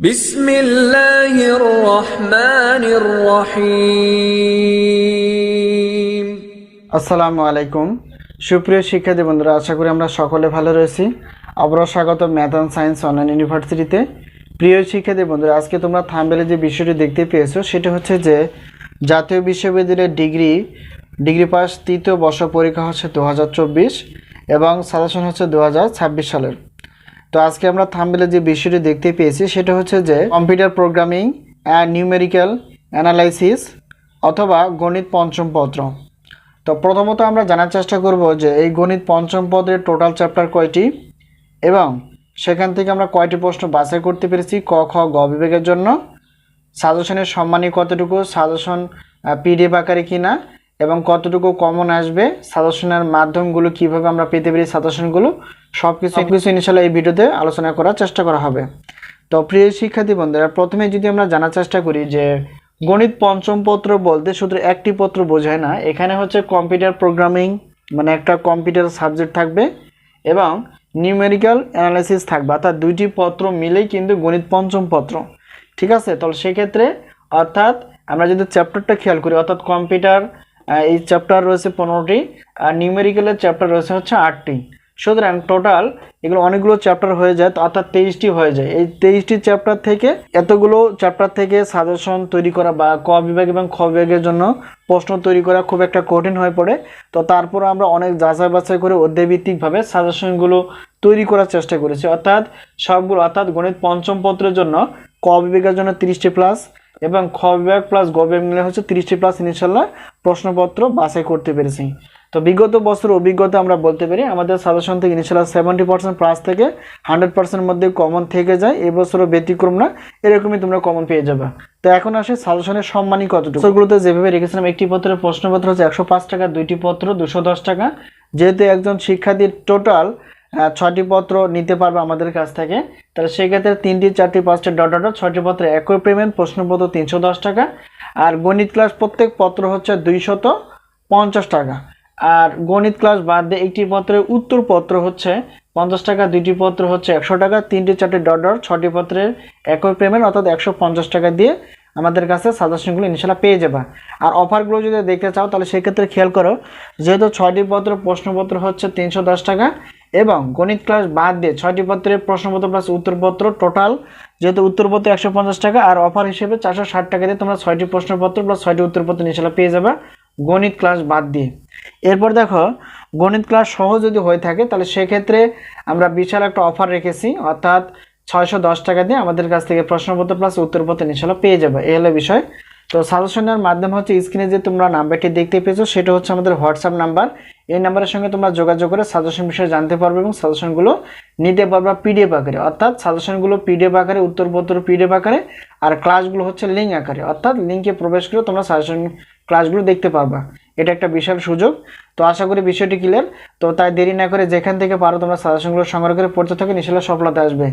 বিসমিল্লাহির রহমানির রহিম। আসসালামু আলাইকুম। সুপ্রিয় শিক্ষার্থী বন্ধুরা, আশা করি আমরা সকলে ভালো রয়েছি। আবারও স্বাগত ম্যাথ অ্যান্ড সায়েন্স অনলাইন ইউনিভার্সিটিতে। প্রিয় শিক্ষার্থী বন্ধুরা, আজকে তোমরা থামবেলে যে বিষয়টি দেখতে পেয়েছ, সেটা হচ্ছে যে জাতীয় বিশ্ববিদ্যালয়ের ডিগ্রি ডিগ্রি পাস তৃতীয় বর্ষ পরীক্ষা হচ্ছে দু হাজার চব্বিশ এবং সাজেশন হচ্ছে দু হাজার ছাব্বিশ সালের। তো আজকে আমরা থাম্বেলে যে বিষয়টি দেখতে পেয়েছি, সেটা হচ্ছে যে computer programming and numerical analysis অথবা গণিত পঞ্চম পত্র। তো প্রথমত আমরা জানার চেষ্টা করব যে এই গণিত পঞ্চম পদের টোটাল চ্যাপ্টার কয়টি এবং সেখান থেকে আমরা কয়টি প্রশ্ন বাছাই করতে পেরেছি ক, খ, গ বিভাগের জন্য। সাজেশনের সম্মানী কতটুকু? সাজেশন পিডিএফ আকারে কিনা? এবং কতটুকু কমন আসবে সাজেশনের মাধ্যমগুলো কীভাবে আমরা পেতে পারি সাজেশনগুলো সব কিছু কিছু ইনশাল্লাহ এই ভিডিওতে আলোচনা করার চেষ্টা করা হবে। তো প্রিয় শিক্ষার্থী বন্ধুরা প্রথমে যদি আমরা জানার চেষ্টা করি যে গণিত পঞ্চম পত্র বলতে শুধু একটি পত্র বোঝায় না এখানে হচ্ছে কম্পিউটার প্রোগ্রামিং মানে একটা কম্পিউটার সাবজেক্ট থাকবে এবং নিউমেরিক্যাল অ্যানালাইসিস থাকবে। অর্থাৎ দুইটি পত্র মিলেই কিন্তু গণিত পঞ্চম পত্র। ঠিক আছে? তাহলে সেক্ষেত্রে অর্থাৎ আমরা যদি চ্যাপ্টারটা খেয়াল করি অর্থাৎ কম্পিউটার এই চ্যাপ্টার রয়েছে পনেরোটি, আর নিউমেরিক্যালের চ্যাপ্টার রয়েছে হচ্ছে আটটি। সুতরাং টোটাল এগুলো অনেকগুলো চ্যাপ্টার হয়ে যায় অর্থাৎ তেইশটি হয়ে যায়। এই তেইশটি চ্যাপ্টার থেকে এতগুলো চ্যাপ্টার থেকে সাজেশন তৈরি করা বা ক বিভাগ এবং খ বিভাগের জন্য প্রশ্ন তৈরি করা খুব একটা কঠিন হয়ে পড়ে। তো তারপর আমরা অনেক যাচাই বাছাই করে অধ্যায়ভিত্তিকভাবে সাজেশনগুলো তৈরি করার চেষ্টা করেছি। অর্থাৎ সবগুলো, অর্থাৎ গণিত পঞ্চম পত্রের জন্য ক বিভাগের জন্য তিরিশটি প্লাস এবং খ বিভাগ প্লাস গ বিভাগ মিলে হচ্ছে তিরিশটি প্লাস ইনশাল্লাহ প্রশ্নপত্র বাছাই করতে পেরেছি। তো বিগত বছর অভিজ্ঞতা আমরা বলতে পারি, আমাদের সাজেশন থেকে ইনশাল্লাহ সেভেন্টি পার্সেন্ট প্লাস থেকে হান্ড্রেড পার্সেন্ট মধ্যে কমন থেকে যায় এবছরও ব্যতিক্রম না, এরকমই তোমরা কমন পেয়ে যাবে। তো এখন আসে সাজেশনের সম্মানই কতটুকু? সেগুলোতে যেভাবে রেখেছিলাম, একটি পত্রের প্রশ্নপত্র হচ্ছে একশো পাঁচ টাকা, দুইটি পত্র দুশো দশ টাকা। যেহেতু একজন শিক্ষার্থীর টোটাল ছয়টি পত্র নিতে পারবে আমাদের কাছ থেকে। তাহলে সেক্ষেত্রে তিনটি, চারটি, পাঁচটি ডট ডট ছয়টি পত্রে একই পেমেন্ট প্রশ্নপত্র তিনশো দশ টাকা। আর গণিত ক্লাস প্রত্যেক পত্র হচ্ছে দুইশত পঞ্চাশ টাকা। আর গণিত ক্লাস বাদ দিয়ে একটি পত্রের উত্তর পত্র হচ্ছে পঞ্চাশ টাকা, দুইটি পত্র হচ্ছে একশো টাকা, তিনটি, চারটি ডট ডট ছটি পত্রের একই পেমেন্ট অর্থাৎ একশো পঞ্চাশ টাকা দিয়ে আমাদের কাছে সাজেশনগুলো ইনশাল্লাহ পেয়ে যাবা। আর অফারগুলো যদি দেখতে চাও, তাহলে সেক্ষেত্রে খেয়াল করো, যেহেতু ছয়টি পত্র, প্রশ্নপত্র হচ্ছে তিনশো দশ টাকা এবং গণিত ক্লাস বাদ দিয়ে ছয়টি পত্রের প্রশ্নপত্র প্লাস উত্তরপত্র টোটাল যেহেতু উত্তরপত্র একশো পঞ্চাশ টাকা আর অফার হিসেবে চারশো ষাট টাকা দিয়ে তোমরা ছয়টি প্রশ্নপত্র প্লাস ছয়টি উত্তরপত্র ইনশাল্লাহ পেয়ে যাবে গণিত ক্লাস বাদ দিয়ে। এরপর দেখো, গণিত ক্লাস সহ যদি হয়ে থাকে, তাহলে সেক্ষেত্রে আমরা বিশাল একটা অফার রেখেছি, অর্থাৎ ছয়শো দশ টাকা দিয়ে আমাদের কাছ থেকে প্রশ্নপত্র প্লাস উত্তরপত্র ইনশাল্লাহ পেয়ে যাবে। এই হলো বিষয়। তো সাজেশনের মাধ্যমে হচ্ছে স্ক্রিনে যে তোমরা নাম্বারটি দেখতে পেয়েছ, সেটা হচ্ছে আমাদের হোয়াটসঅ্যাপ নাম্বার এই নাম্বারের সঙ্গে তোমরা যোগাযোগ করে সাজেশন বিষয়ে জানতে পারবে এবং সাজেশনগুলো নিতে পারবে পিডিএফ আকারে। অর্থাৎ সাজেশনগুলো পিডিএফ আকারে, উত্তরপত্র পিডিএফ আকারে আর ক্লাসগুলো হচ্ছে লিঙ্ক আকারে। অর্থাৎ লিঙ্কে প্রবেশ করে তোমরা সাজেশন ক্লাসগুলো দেখতে পারবা। এটা একটা বিশাল সুযোগ। তো আশা করি বিষয়টি ক্লিয়ার তো তাই দেরি না করে যেখান থেকে পারো তোমরা সাজেশনগুলো সংগ্রহ করে পড়তে থাকো নিশ্চয় সফলতা আসবে।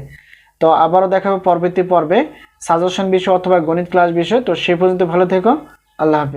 তো আবারও দেখা হবে পরবর্তী পর্বে সাজেশন বিষয় অথবা গণিত ক্লাস বিষয়। তো সে পর্যন্ত ভালো থেকো। আল্লাহ হাফিজ।